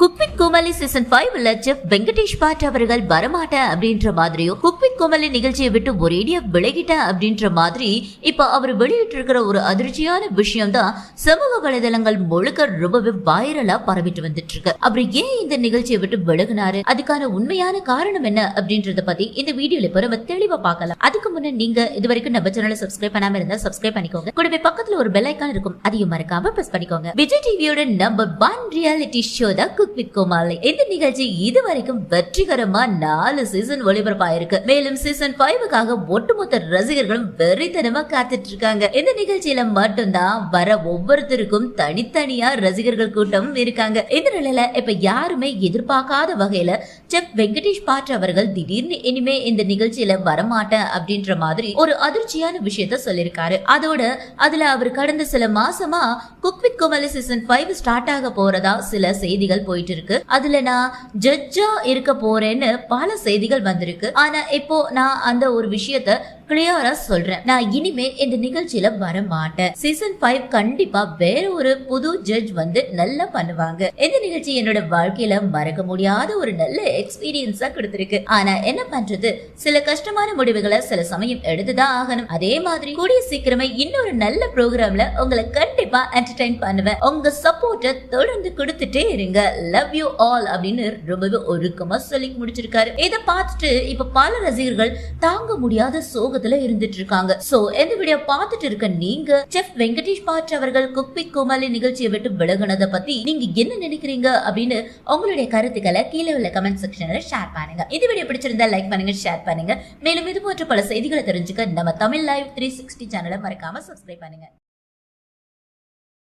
Cook with கோமாளி season five லட்சம் வெங்கடேஷ் பாட் அவர்கள் வரமாட்டேன் அப்படின்ற மாதிரியும் குக்வித் கோமாளி நிகழ்ச்சியை விட்டு ஒரேடியா விலகிட்டேன் அப்படின்ற மாதிரி இப்ப அவர் வெளியிட்டிருக்கிற ஒரு அதிர்ச்சியான விஷயம் தான் சமூக வலைதளங்கள் முழுக்க ரொம்பவே வைரலா பரவிட்டு வந்துட்டு இருக்கு அவர் ஏன் இந்த நிகழ்ச்சியை விட்டு விலகினாரு? அதுக்கான உண்மையான காரணம் என்ன அப்படின்றத பத்தி இந்த வீடியோல இப்ப நம்ம தெளிவா பார்க்கலாம். அதுக்கு முன்ன நீங்க இது வரைக்கும் நம்ம சேனலை சப்ஸ்கிரைப் பண்ணாம இருந்தா சப்ஸ்கிரைப் பண்ணிக்கோங்க. கூடவே பக்கத்துல ஒரு பெல் ஐக்கான் இருக்கும் அதையும் மறக்காம பிரஸ் பண்ணிக்கோங்க. விஜய் டிவியோட நம்பர் ஒன் ரியாலிட்டி ஷோ தான் குக் வித் கோமாளி இந்த நிகழ்ச்சி இதுவரைக்கும் வெற்றிகரமா நாலு சீசன் ஒளிபரப்பாயிருக்கு. மேலும் சீசன் ஃபைவுக்காக ஒட்டுமொத்த ரசிகர்களும் வெறித்தனமா காத்துட்டு இருக்காங்க இந்த நிகழ்ச்சியில மட்டும்தான் வர ஒவ்வொருத்தருக்கும் தனித்தனியா ரசிகர்கள் கூட்டம் இருக்காங்க. இந்த நிலையில இப்ப யாருமே எதிர்பார்க்காத வகையில செப் வெங்கடேஷ் பாட் அவர்கள் திடீர்னு இனிமே இந்த நிகழ்ச்சியில வரமாட்டேன் அப்படின்ற மாதிரி ஒரு அதிர்ச்சியான விஷயத்த சொல்லியிருக்காரு. அதோட அதுல அவர் கடந்த சில மாசமா cook with Comali season five start ஆக போறதா சில செய்திகள் போயிட்டு இருக்கு அதுல நான் ஜட்ஜா இருக்க போறேன்னு பல செய்திகள் வந்திருக்கு. ஆனா இப்போ நான் அந்த ஒரு விஷயத்த கிளியரா சொல்றேன். நான் இனிமே இந்த நிகழ்ச்சியில வர மாட்டேன் சீசன் ஃபைவ் கண்டிப்பா வேற ஒரு புது ஜட்ஜ் வந்து நல்லா பண்ணுவாங்க. இந்த நிகழ்ச்சி என்னோட வாழ்க்கையில மறக்க முடியாத ஒரு நல்ல எக்ஸ்பீரியன்ஸா கொடுத்திருக்கு. ஆனா என்ன பண்றது? சில கஷ்டமான முடிவுகளை சில சமயம் எடுத்துதான் ஆகணும். அதே மாதிரி கூடிய சீக்கிரமே இன்னொரு நல்ல ப்ரோக்ராம்ல உங்களை கண்டிப்பா என்டர்டைன் பண்ணுவேன். உங்க சப்போர்ட்டை தொடர்ந்து கொடுத்துட்டே இருங்க. லவ் யூ ஆல் அப்படின்னு ரொம்பவே ஒருக்கமா சொல்லி முடிச்சிருக்காரு. இதை பார்த்துட்டு இப்ப பல ரசிகர்கள் தாங்க முடியாத சோகத்துல இருந்துட்டு இருக்காங்க சோ இந்த வீடியோ பார்த்துட்டு இருக்க நீங்க செஃப் வெங்கடேஷ் பாட் அவர்கள் குக்பி கோமாளி நிகழ்ச்சியை விட்டு விலகுனதை பத்தி நீங்க என்ன நினைக்கிறீங்க அப்படின்னு உங்களுடைய கருத்துக்களை கீழே உள்ள கமெண்ட் செக்ஷன்ல ஷேர் பண்ணுங்க. இது வீடியோ பிடிச்சிருந்தா லைக் பண்ணுங்க ஷேர் பண்ணுங்க. மேலும் இது போன்ற பல செய்திகளை தெரிஞ்சுக்க நம்ம தமிழ் லைவ் த்ரீ சிக்ஸ்டி சேனலை மறக்காம சப்ஸ்கிரைப் பண்ணுங்க.